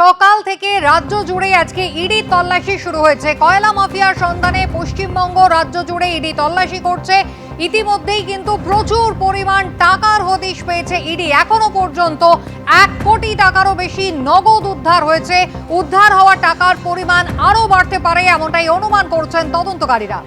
সকাল থেকে রাজ্য জুড়ে আজকে ইডি তল্লাশি শুরু হয়েছে। কয়লা মাফিয়ার সন্ধানে পশ্চিমবঙ্গ রাজ্য জুড়ে ইডি তল্লাশি করছে। ইতিমধ্যেই কিন্তু প্রচুর পরিমাণ টাকার হদিশ পেয়েছে ইডি। এখনও পর্যন্ত এক কোটি টাকারও বেশি নগদ উদ্ধার হয়েছে। উদ্ধার হওয়া টাকার পরিমাণ আরও বাড়তে পারে এমনটাই অনুমান করছেন তদন্তকারীরা।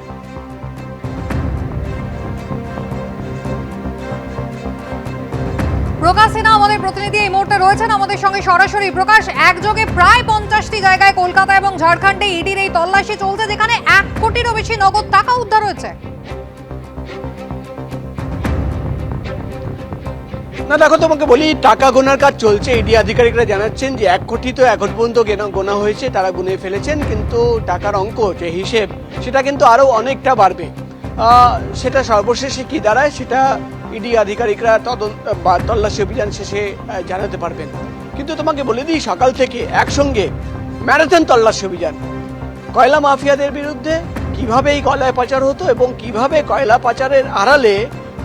প্রকাশ সিনহা আমাদের প্রতিনিধি এই মুহূর্তে রয়েছেন আমাদের সঙ্গে সরাসরি। প্রকাশ, একযোগে প্রায় পঞ্চাশটি জায়গায় কলকাতা এবং ঝাড়খণ্ডে ইডির এই তল্লাশি চলছে, যেখানে এক কোটিরও বেশি নগদ টাকা উদ্ধার হয়েছে। না, দেখো, তোমাকে বলি, টাকা গোনার কাজ চলছে। ইডি আধিকারিকরা জানাচ্ছেন যে এক কোটি তো এখন পর্যন্ত গেনা- হয়েছে, তারা গুনে ফেলেছেন, কিন্তু টাকার অঙ্ক যে হিসেব, সেটা কিন্তু আরও অনেকটা বাড়বে। সেটা সর্বশেষে কি দাঁড়ায়, সেটা ইডি আধিকারিকরা তদন্ত, বা তল্লাশি অভিযান শেষে জানাতে পারবেন। কিন্তু তোমাকে বলে দিই, সকাল থেকে একসঙ্গে ম্যারাথন তল্লাশি অভিযান। কয়লা মাফিয়াদের বিরুদ্ধে কীভাবে এই কয়লা পাচার হতো এবং কীভাবে কয়লা পাচারের আড়ালে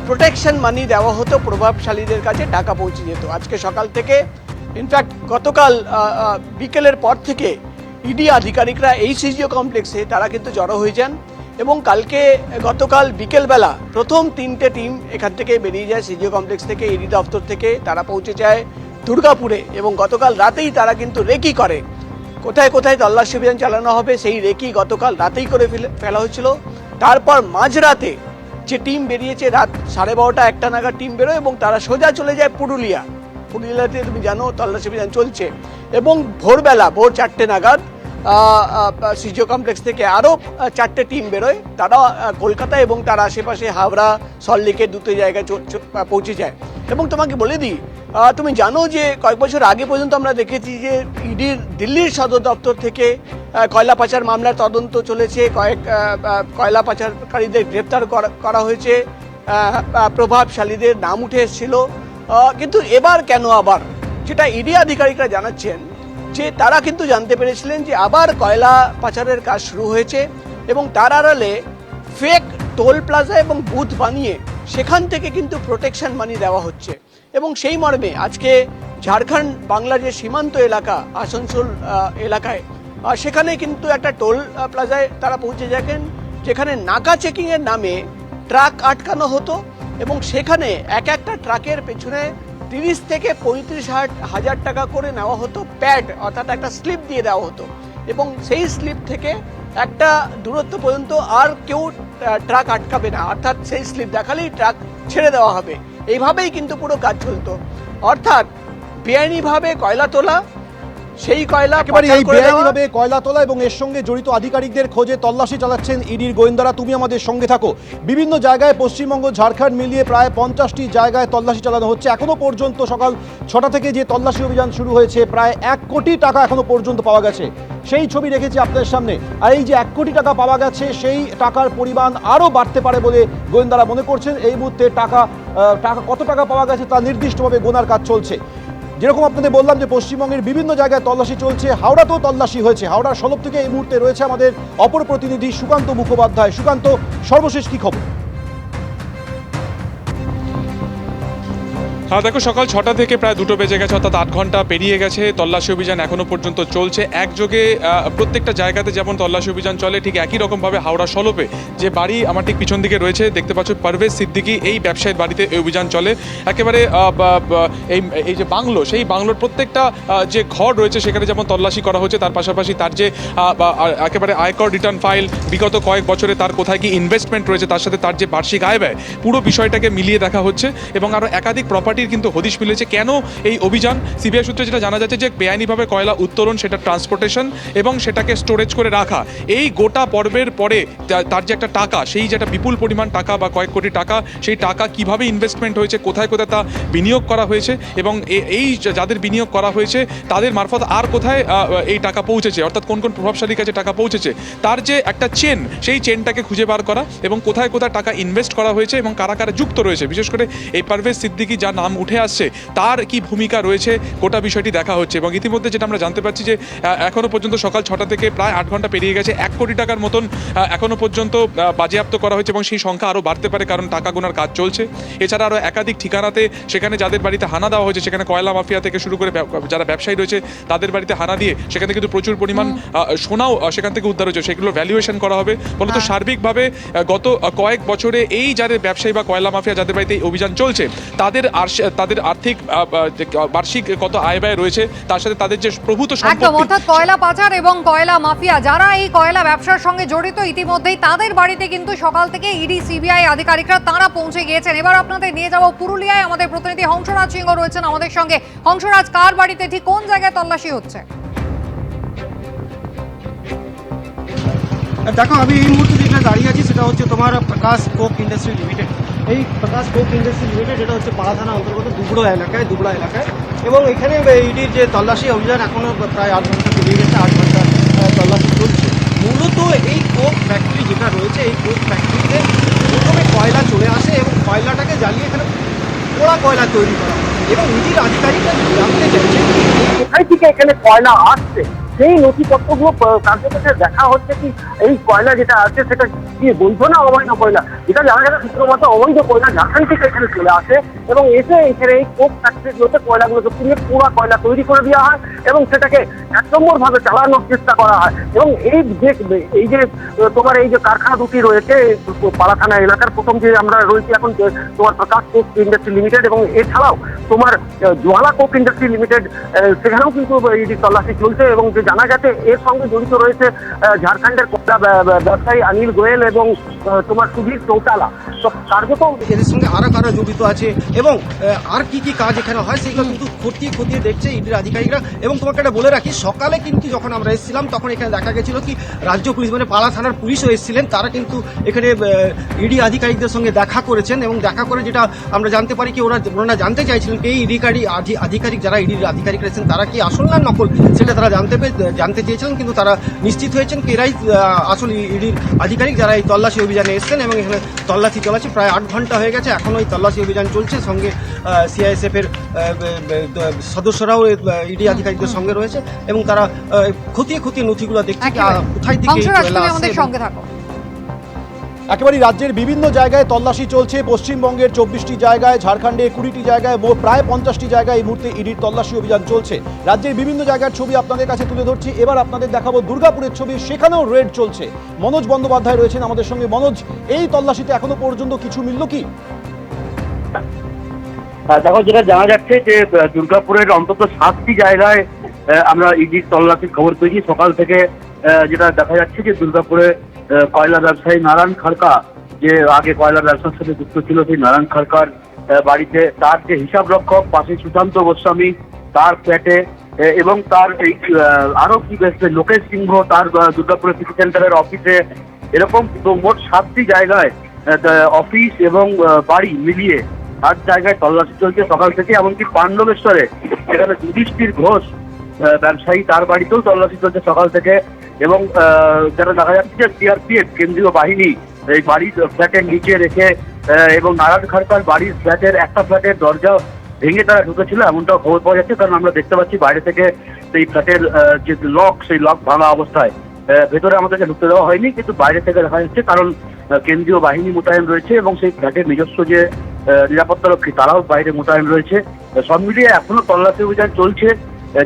প্রোটেকশন মানি দেওয়া হতো, প্রভাবশালীদের কাছে টাকা পৌঁছে যেত। আজকে সকাল থেকে ইনফ্যাক্ট গতকাল বিকেলের পর থেকে, ইডি আধিকারিকরা এই সিজিও কমপ্লেক্সে তারা কিন্তু জড়ো হয়ে যান। এবং কালকে গতকাল বিকেলবেলা প্রথম তিনটে টিম এখান থেকে বেরিয়ে যায় সিজিও কমপ্লেক্স থেকে, ইডি দপ্তর থেকে, তারা পৌঁছে যায় দুর্গাপুরে এবং গতকাল রাতেই তারা কিন্তু রেকি করে। কোথায় কোথায় তল্লাশি অভিযান চালানো হবে, সেই রেকি গতকাল রাতেই করে ফেলে- ফেলা হয়েছিল। তারপর মাঝরাতে যে টিম বেরিয়েছে, রাত সাড়ে বারোটা একটা নাগাদ টিম বেরোয় এবং তারা সোজা চলে যায় পুরুলিয়া। পুরুলিয়াতে তুমি জানো তল্লাশি অভিযান চলছে এবং ভোরবেলা ভোর চারটে নাগাদ সিজিও কমপ্লেক্স থেকে আরও চারটে টিম বেরোয়। তারা কলকাতা এবং তার আশেপাশে হাওড়া সল্টলেকের দুটো জায়গায় পৌঁছে যায়। এবং তোমাকে বলে দিই তুমি জানো যে কয়েক বছর আগে পর্যন্ত আমরা দেখেছি যে ইডির দিল্লির সদর দপ্তর থেকে কয়লা পাচার মামলার তদন্ত চলেছে। কয়েক কয়লা পাচারকারীদের গ্রেপ্তার করা- হয়েছে। প্রভাবশালীদের নাম উঠে এসেছিল। কিন্তু এবার কেন আবার? যেটা ইডি আধিকারিকরা জানাচ্ছেন। যে তারা কিন্তু জানতে পেরেছিলেন যে আবার কয়লা পাচারের কাজ শুরু হয়েছে এবং তার আড়ালে ফেক টোল প্লাজা এবং বুথ বানিয়ে সেখান থেকে কিন্তু প্রোটেকশন মানি দেওয়া হচ্ছে। এবং সেই মর্মে আজকে ঝাড়খণ্ড বাংলার যে সীমান্ত এলাকা, আসানসোল এলাকায় সেখানে কিন্তু একটা টোল প্লাজায় তারা পৌঁছে যাবেন যেখানে নাকা চেকিংয়ের নামে ট্রাক আটকানো হতো এবং সেখানে এক একটা ট্রাকের পেছনে তিরিশ থেকে পঁয়ত্রিশ হাজার টাকা করে নেওয়া হতো প্যাড, অর্থাৎ একটা স্লিপ দিয়ে দেওয়া হতো। এবং সেই স্লিপ থেকে একটা দূরত্ব পর্যন্ত আর কেউ ট্রাক আটকাবে না। অর্থাৎ সেই স্লিপ দেখালেই ট্রাক ছেড়ে দেওয়া হবে। এইভাবেই কিন্তু পুরো কাজ চলতো। অর্থাৎ বেআইনিভাবে কয়লা তোলা সেই কয়লা একেবারে এই বেআইনিভাবে কয়লা তোলা এবং এর সঙ্গে জড়িত আধিকারিকদের খোঁজে তল্লাশি চালাচ্ছেন ইডির গোয়েন্দারা। তুমি আমাদের সঙ্গে থাকো। বিভিন্ন জায়গায় পশ্চিমবঙ্গ ঝাড়খণ্ড মিলিয়ে প্রায় পঞ্চাশটি জায়গায় তল্লাশি চালানো হচ্ছে। এখনও পর্যন্ত সকাল ছটা থেকে যে তল্লাশি অভিযান শুরু হয়েছে প্রায় এক কোটি টাকা এখনও পর্যন্ত পাওয়া গেছে। সেই ছবি রেখেছি আপনাদের সামনে। আর এই যে এক কোটি টাকা পাওয়া গেছে সেই টাকার পরিমাণ আরও বাড়তে পারে বলে গোয়েন্দারা মনে করছেন। এই মুহূর্তে টাকা টাকা কত টাকা পাওয়া গেছে তা নির্দিষ্টভাবে গোনার কাজ চলছে। যেরকম আপনাদের বললাম যে পশ্চিমবঙ্গের বিভিন্ন জায়গায় তল্লাশি চলছে, হাওড়াতেও তল্লাশি হয়েছে। হাওড়ার সলভ থেকে এই মুহূর্তে রয়েছে আমাদের অপর প্রতিনিধি সুকান্ত মুখোপাধ্যায়। সুকান্ত, সর্বশেষ কি খবর? হ্যাঁ দেখো, সকাল ছটা থেকে প্রায় দুটো বেজে গেছে, অর্থাৎ আট ঘণ্টা পেরিয়ে গেছে। তল্লাশি অভিযান এখনও পর্যন্ত চলছে। একযোগে প্রত্যেকটা জায়গাতে যেমন তল্লাশি অভিযান চলে, ঠিক একই রকমভাবে হাওড়া সলপে যে বাড়ি আমার ঠিক পিছন দিকে রয়েছে, দেখতে পাচ্ছ পারভেজ সিদ্দিকি, এই ব্যবসায়ীর বাড়িতে এই অভিযান চলে। একেবারে এই এই যে বাংলো, সেই বাংলোর প্রত্যেকটা যে ঘর রয়েছে, সেখানে যেমন তল্লাশি করা হচ্ছে, তার পাশাপাশি তার যে একেবারে আয়কর রিটার্ন ফাইল বিগত কয়েক বছরে তার কোথায় কি ইনভেস্টমেন্ট রয়েছে, তার সাথে তার যে বার্ষিক আয় ব্যয়, পুরো বিষয়টাকে মিলিয়ে দেখা হচ্ছে। এবং আরও একাধিক প্রপার্টির কিন্তু হদিশ মিলেছে। কেন এই অভিযান? সিবিআই সূত্রে যেটা জানা যাচ্ছে যে বেআইনিভাবে কয়লা উত্তোলন, সেটা ট্রান্সপোর্টেশন এবং সেটাকে স্টোরেজ করে রাখা। এই গোটা পর্বের পরে তার যে একটা টাকা, সেই যেটা বিপুল পরিমাণ টাকা বা কয়েক কোটি টাকা, সেই টাকা কীভাবে ইনভেস্টমেন্ট হয়েছে, কোথায় কোথায় তা বিনিয়োগ করা হয়েছে এবং এই যাদের বিনিয়োগ করা হয়েছে, তাদের মারফত আর কোথায় এই টাকা পৌঁছেছে? অর্থাৎ কোন কোন প্রভাবশালীর কাছে টাকা পৌঁছেছে? তার যে একটা চেন, সেই চেনটাকে খুঁজে বার করা এবং কোথায় কোথায় টাকা ইনভেস্ট করা হয়েছে এবং কারা কারা যুক্ত রয়েছে? বিশেষ করে এই পারভেজ সিদ্দিকি যার নাম উঠে আসছে তার কি ভূমিকা রয়েছে গোটা বিষয়টি দেখা হচ্ছে। এবং ইতিমধ্যে যেটা আমরা জানতে পারছি যে আহ, এখনও পর্যন্ত সকাল ছটা থেকে প্রায় আট ঘণ্টা পেরিয়ে গেছে। এক কোটি টাকার মতন আহ, এখনও পর্যন্ত বাজেয়াপ্ত করা হয়েছে এবং সেই সংখ্যা আরও বাড়তে পারে কারণ টাকা গোনার কাজ চলছে। এছাড়া আরও একাধিক ঠিকানাতে সেখানে যাদের বাড়িতে হানা দেওয়া হয়েছে সেখানে কয়লা মাফিয়া থেকে শুরু করে যারা ব্যবসায়ী রয়েছে তাদের বাড়িতে হানা দিয়ে সেখানে কিন্তু প্রচুর পরিমাণ সোনাও সেখান থেকে উদ্ধার হয়েছে। সেগুলো ভ্যালুয়েশন করা হবে। ফলত হ্যাঁ। সার্বিকভাবে গত কয়েক বছরে এই যাদের ব্যবসায়ী বা কয়লা মাফিয়া যাদের বাড়িতে এই অভিযান চলছে তাদের আর্শ- তাদের আর্থিক বার্ষিক কত আয় ব্যয় রয়েছে তার সাথে তাদের যে প্রভূত একদম অর্থাৎ কয়লা পাচার এবং কয়লা মাফিয়া যারা এই কয়লা ব্যবসার সঙ্গে জড়িত ইতিমধ্যেই তাদের বাড়িতে কিন্তু সকাল থেকে ইডি সিবিআই আধিকারিকরা তারা পৌঁছে গিয়েছেন। এবার আপনাদের নিয়ে যাব পুরুলিয়ায়। আমাদের প্রতিনিধি হংসরাজ সিংহ রয়েছেন আমাদের সঙ্গে। হংসরাজ কার বাড়িতে ঠিক কোন জায়গায় তল্লাশি হচ্ছে? দেখো আমি এই মুহূর্তে যেখানে দাঁড়িয়ে আছি সেটা হচ্ছে তোমার প্রকাশ কোক ইন্ডাস্ট্রি লিমিটেড। এই প্রকাশ কোক ইন্ডাস্ট্রি লিমিটেড এটা হচ্ছে পাড়া থানা অন্তর্গত দুবড়ো এলাকায়, দুবড়া এলাকায়। এবং এখানে ইডির যে তল্লাশি অভিযান এখনও প্রায় আট ঘণ্টা পেরিয়ে গেছে, আট ঘণ্টা তল্লাশি চলছে। মূলত এই কোক ফ্যাক্টরি যেটা রয়েছে, এই কোক ফ্যাক্টরিতে প্রথমে কয়লা চলে আসে এবং কয়লাটাকে জ্বালিয়ে এখানে পোড়া কয়লা তৈরি করা এবং ইডির আধিকারিকরা জানতে চাইছে কোথায় থেকে এখানে কয়লা আসছে? সেই নথিপত্রগুলো কাছে দেখা হচ্ছে কি? এই কয়লা যেটা আছে, সেটা কি বৈধ না অবৈধ কয়লা? যেটা জানা গেছে মতো অবৈধ কয়লা ঝাড়খণ্ড থেকে এখানে চলে আসে এবং এসে এখানে এই কোক ফ্যাক্টরিগুলোতে কয়লাগুলোকে পুড়িয়ে পুরা কয়লা তৈরি করে দেওয়া হয় এবং সেটাকে এক নম্বর ভাবে চালানোর চেষ্টা করা হয়। এবং এই যে এই যে, তোমার এই যে কারখানা দুটি রয়েছে পাড়া থানা এলাকার প্রথম যে আমরা রয়েছি এখন তোমার প্রকাশ কোক ইন্ডাস্ট্রি লিমিটেড এবং এছাড়াও তোমার জোয়ালা কোক ইন্ডাস্ট্রি লিমিটেড সেখানেও কিন্তু এই যে তল্লাশি চলছে এবং যে জানা গেছে, এর সঙ্গে জড়িত রয়েছে ঝাড়খণ্ডের কয়লা ব্যা- ব্যা- ব্যবসায়ী অনিল গোয়েল এবং তোমার সুধীর চৌটালা তো কার্যত এদের সঙ্গে আরও কারা জড়িত আছে এবং আর কি কি কাজ এখানে হয় সেগুলো কিন্তু খতিয়ে খতিয়ে দেখছে ইডির আধিকারিকরা। এবং তোমাকে একটা বলে রাখি, সকালে কিন্তু যখন আমরা এসেছিলাম, তখন এখানে দেখা গেছিল কি, রাজ্য পুলিশ মানে পাড়া থানার পুলিশও এসেছিলেন। তারা কিন্তু এখানে ইডি আধিকারিকদের সঙ্গে দেখা করেছেন এবং দেখা করে যেটা আমরা জানতে পারি কি, ওরা ওনারা জানতে চাইছিলেন কি, এই ইডিকারি আধিকারিক যারা ইডির আধিকারিক রয়েছেন তারা কি আসল না নকল, সেটা তারা জানতে পেয়ে জানতে চেয়েছিলেন কিন্তু তারা নিশ্চিত হয়েছেন কি এরাই আসল ইডির আধিকারিক যারা এই তল্লাশি অভিযানে এসছেন এবং এখানে তল্লাশি চলাছে প্রায় আট ঘণ্টা হয়ে গেছে এখনও এই তল্লাশি অভিযান চলছে। সঙ্গে সিআইএসএফ এর আহ, ব- ব- সদস্যরাও ইডি আধিকারিকদের সঙ্গে রয়েছে এবং তারা খতিয়ে খতিয়ে নথিগুলো দেখছে। কোথায় থেকে সঙ্গে থাকো। একেবারে রাজ্যের বিভিন্ন জায়গায় তল্লাশি চলছে। পশ্চিমবঙ্গের চব্বিশটি জায়গায় ঝাড়খণ্ডে কুড়িটি জায়গায় প্রায় পঞ্চাশটি জায়গায় এই মুহূর্তে ইডির তল্লাশি অভিযান চলছে। রাজ্যের বিভিন্ন জায়গার ছবি আপনাদের কাছে তুলে ধরছি। এবার আপনাদের দেখাবো দুর্গাপুরের ছবি। সেখানেও রেড চলছে। মনোজ বন্দ্যোপাধ্যায় রয়েছেন আমাদের সঙ্গে। মনোজ এই তল্লাশিতে এখনও পর্যন্ত কিছু মিলল কি? আহ, দেখো যেটা জানা যাচ্ছে যে দুর্গাপুরের অন্তত সাতটি জায়গায় আমরা ইডির তল্লাশির খবর পেয়েছি। সকাল থেকে যেটা দেখা যাচ্ছে যে দুর্গাপুরে কয়লা ব্যবসায়ী নারায়ণ খাড়কা যে আগে কয়লা ব্যবসার সাথে যুক্ত ছিল সেই নারায়ণ খাড়কার বাড়িতে তার যে হিসাব রক্ষক পাশে সুশান্ত গোস্বামী তার ফ্ল্যাটে এবং তার এই আরও কি বেশ লোকেশ সিংহ তার আহ, দুর্গাপুরের সিটি সেন্টারের অফিসে এরকম মোট সাতটি জায়গায় অফিস এবং বাড়ি মিলিয়ে আট জায়গায় তল্লাশি চলছে সকাল থেকে এমনকি পাণ্ডবেশ্বরে সেখানে যুধিষ্ঠির ঘোষ ব্যবসায়ী তার বাড়িতেও তল্লাশি চলছে সকাল থেকে। এবং যারা দেখা যাচ্ছে যে সিআরপিএফ কেন্দ্রীয় বাহিনী, এই বাড়ির ফ্ল্যাটের নিচে রেখে এবং নারায়ণ খাড়কার বাড়ির ফ্ল্যাটের, একটা ফ্ল্যাটের দরজা ভেঙে তারা ঢুকেছিল এমনটাও খবর পাওয়া যাচ্ছে, কারণ আমরা দেখতে পাচ্ছি বাইরে থেকে সেই ফ্ল্যাটের যে লক, সেই লক ভাঙা অবস্থায় ভেতরে আমাদেরকে ঢুকতে দেওয়া হয়নি, কিন্তু বাইরে থেকে দেখা যাচ্ছে, কারণ কেন্দ্রীয় বাহিনী মোতায়েন রয়েছে এবং সেই ফ্ল্যাটের নিজস্ব যে নিরাপত্তারক্ষী তারাও বাইরে মোতায়েন রয়েছে। সব মিলিয়ে এখনও তল্লাশি অভিযান চলছে।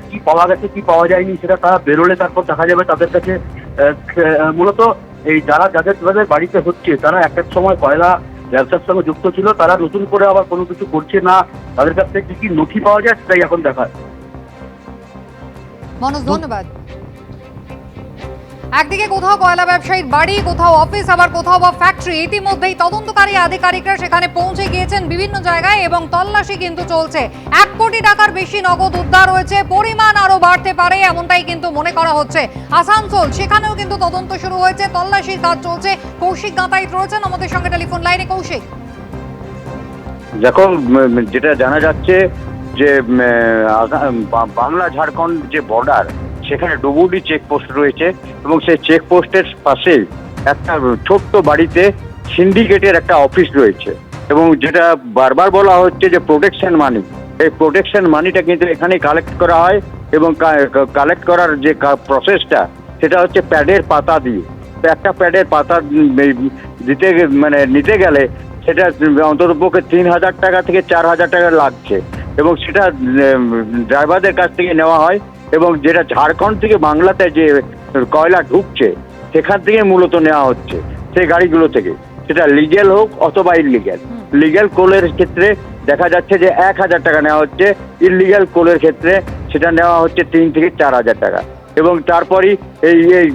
কি পাওয়া গেছে কি পাওয়া যায়নি সেটা তারা বেরোলে তারপর দেখা যাবে তাদের কাছে মূলত এই যারা যাদের যাদের বাড়িতে হচ্ছে তারা এক এক সময় কয়লা ব্যবসার সঙ্গে যুক্ত ছিল তারা নতুন করে আবার কোনো কিছু করছে না তাদের কাছ থেকে কি কি নথি পাওয়া যায় সেটাই এখন দেখায় মনোজ ধন্যবাদ। একদিকে কোথাও কয়লা ব্যবসায়ীর বাড়ি, কোথাও অফিস, আবার কোথাও বা ফ্যাক্টরি ইতিমধ্যেই তদন্তকারী আধিকারিকরা সেখানে পৌঁছে গিয়েছেন বিভিন্ন জায়গায় এবং তল্লাশি কিন্তু চলছে। এক কোটি টাকার বেশি নগদ উদ্ধার হয়েছে, পরিমাণ আরও বাড়তে পারে, এমনটাই কিন্তু মনে করা হচ্ছে। আসানসোল, সেখানেও কিন্তু তদন্ত শুরু হয়েছে, তল্লাশির কাজ চলছে। কৌশিক গাঁতাইত রয়েছেন আমাদের সঙ্গে টেলিফোন লাইনে। কৌশিক। দেখো যেটা জানা যাচ্ছে যে বাংলা ঝাড়খণ্ড যে বর্ডার সেখানে ডুবুডি চেকপোস্ট রয়েছে এবং সেই চেকপোস্টের পাশে একটা ছোট্ট বাড়িতে সিন্ডিকেটের একটা অফিস রয়েছে এবং যেটা বারবার বলা হচ্ছে যে প্রোটেকশন মানি এই প্রোটেকশন মানিটা কিন্তু এখানে কালেক্ট করা হয় এবং কালেক্ট করার যে প্রসেসটা সেটা হচ্ছে প্যাডের পাতা দিয়ে। একটা প্যাডের পাতা দিতে মানে নিতে গেলে সেটা অন্ততপক্ষে তিন হাজার টাকা থেকে চার হাজার টাকা লাগছে। এবং সেটা ড্রাইভারদের কাছ থেকে নেওয়া হয় এবং যেটা ঝাড়খণ্ড থেকে বাংলাতে যে কয়লা ঢুকছে সেখান থেকে মূলত নেওয়া হচ্ছে সেই গাড়িগুলো থেকে। সেটা লিগেল হোক অথবা ইলিগেল লিগেল কোলের ক্ষেত্রে দেখা যাচ্ছে যে এক হাজার টাকা নেওয়া হচ্ছে ইলিগেল কোলের ক্ষেত্রে সেটা নেওয়া হচ্ছে তিন থেকে চার হাজার টাকা। এবং তারপরই এই এই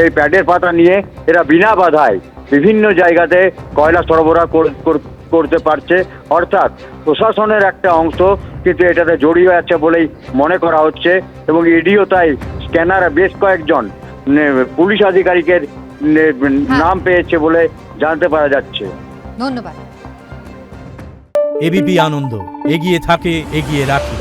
এই প্যাডের পাতা নিয়ে এরা বিনা বাধায় বিভিন্ন জায়গাতে কয়লা সরবরাহ করতে পারছে। অর্থাৎ প্রশাসনের একটা অংশ কিন্তু এটাতে জড়িয়ে আছে বলেই মনে করা হচ্ছে এবং ইডিও তাই স্ক্যানার বেশ কয়েকজন পুলিশ আধিকারিকের নাম পেয়েছে বলে জানতে পারা যাচ্ছে। ধন্যবাদ। এবিপি আনন্দ এগিয়ে থাকে এগিয়ে রাখে।